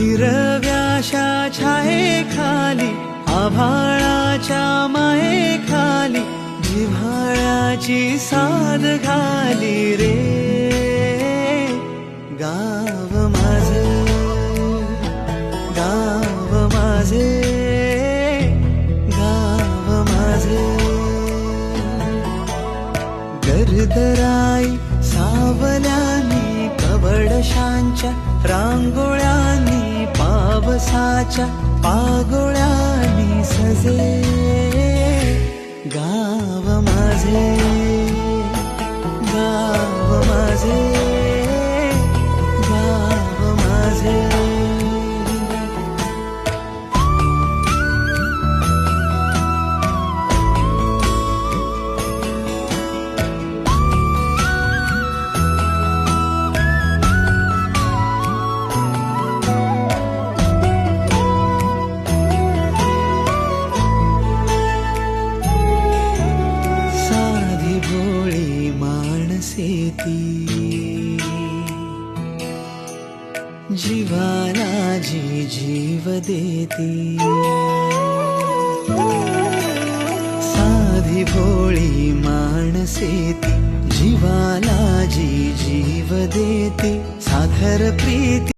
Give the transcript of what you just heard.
हिरव्याशा छाये खाली आभाळाच्या माये खाली जिव्हाळ्याची साध घाली रे. गाव माझे गाव माझे गाव माझे. गरदराई सावल्यानी कवडशांच्या रांगोळ्या पावसाच्या पागोळ्यांनी सजे. माणसे जीवाला जी जीव देती. साधी भोळी माणसे ती. जीवाला जी जीव देते. साखर प्रीती.